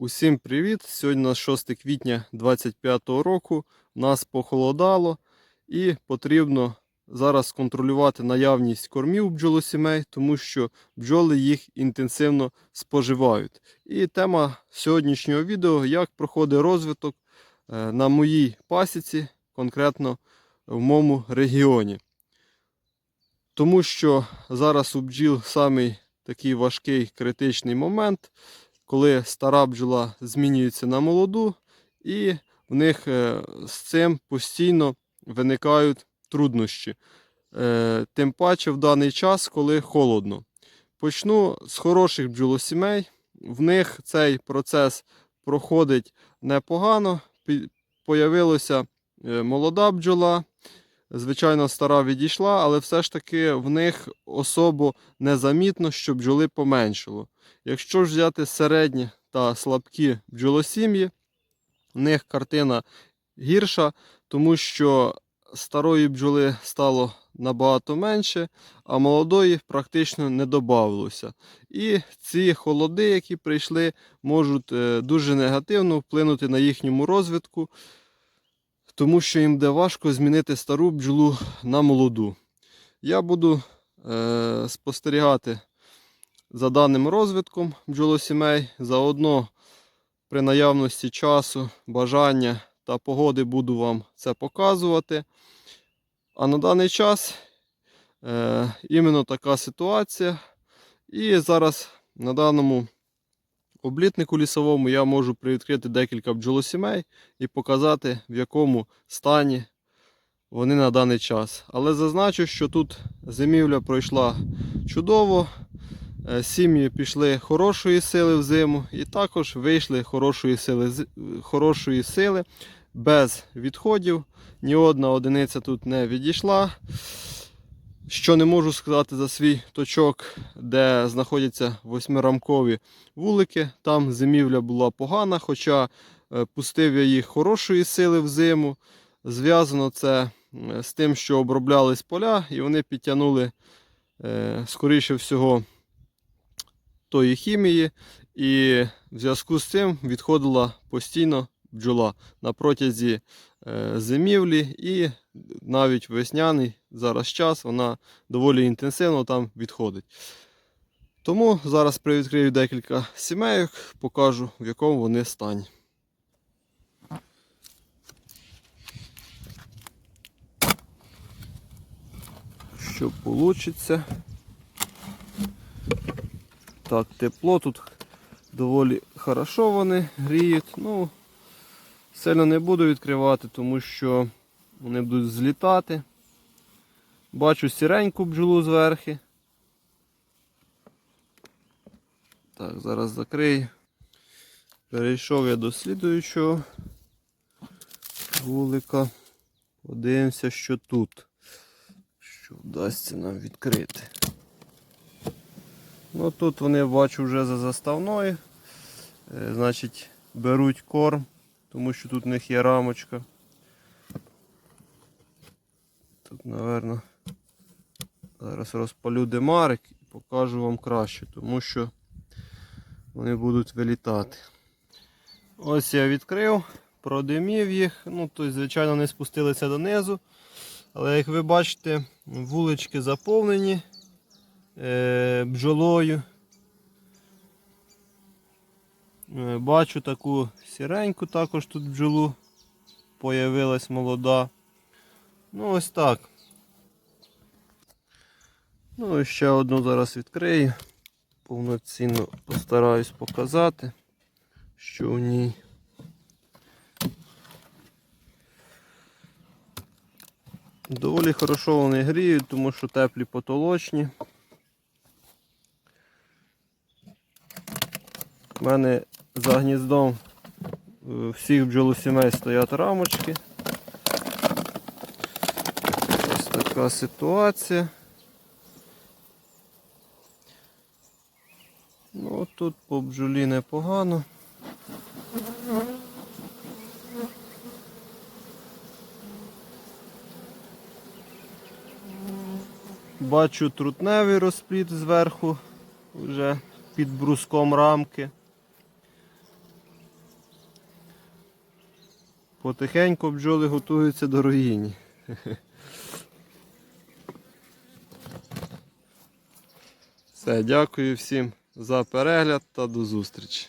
Усім привіт! Сьогодні у нас 6 квітня 2025 року. Нас похолодало і потрібно зараз контролювати наявність кормів бджолосімей, тому що бджоли їх інтенсивно споживають. І тема сьогоднішнього відео як проходить розвиток е, на моїй пасіці, конкретно в моєму регіоні. Тому що зараз у бджіл самий такий важкий критичний момент коли стара бджола змінюється на молоду, і в них е, з цим постійно виникають труднощі. Е, Тим паче в даний час, коли холодно. Почну з хороших бджолосімей. В них цей процес проходить непогано. Появилася е, молода бджола. Звичайно, стара відійшла, але все ж таки в них особо незамітно, що бджоли поменшало. Якщо ж взяти середні та слабкі бджолосім'ї, в них картина гірша, тому що старої бджоли стало набагато менше, а молодої практично не додавалося. І ці холоди, які прийшли, можуть е, дуже негативно вплинути на їхньому розвитку, тому що їм буде важко змінити стару бджолу на молоду. Я буду е, спостерігати за даним розвитком бджолосімей. Заодно при наявності часу, бажання та погоди буду вам це показувати. А на даний час е, іменно така ситуація. І зараз на даному облітнику лісовому я можу привідкрити декілька бджолосімей і показати, в якому стані вони на даний час. Але зазначу, що тут зимівля пройшла чудово. Е, Сім'ї пішли хорошої сили в зиму і також вийшли хорошої сили, хорошої сили без відходів. Ні одна одиниця тут не відійшла. Що не можу сказати за свій точок, де знаходяться восьмирамкові вулики. Там зимівля була погана, хоча е, пустив я їх хорошої сили в зиму. Зв'язано це з тим, що оброблялись поля, і вони підтягнули, е, скоріше всього, тої хімії, і в зв'язку з цим відходила постійно бджола на протязі зимівлі і навіть весняний зараз час вона доволі інтенсивно там відходить. Тому зараз привідкрию декілька сімейок, покажу в якому вони стані. Що вийде. Так, тепло тут доволі хорошо вони гріють. Ну, сильно не буду відкривати, тому що вони будуть злітати. Бачу сіреньку бджолу зверхи. Так, зараз закрию. Перейшов я до слідуючого вулика. Подивимося, що тут. Що вдасться нам відкрити. Ну тут вони бачу вже за заставною. Е, Значить, беруть корм, тому що тут в них є рамочка. Тут, напевно, зараз розпалю демарик і покажу вам краще, тому що вони будуть вилітати. Ось я відкрив, продимів їх. Ну, тобто, звичайно, вони спустилися донизу. Але як ви бачите, вулички заповнені е, бджолою. Е, Бачу таку сіреньку також тут бджолу. Появилась молода. Ну ось так. Ну і ще одну зараз відкрию. Повноцінно постараюсь показати, що в ній. Доволі хорошо вони гріють, тому що теплі потолочні. У мене за гніздом е, всіх бджолосімей стоять рамочки. Ось така ситуація. Ну тут по бджолі непогано. Бачу трутневий розпліт зверху, вже під бруском рамки. Потихеньку бджоли готуються до руїні. Все, дякую всім за перегляд та до зустрічі.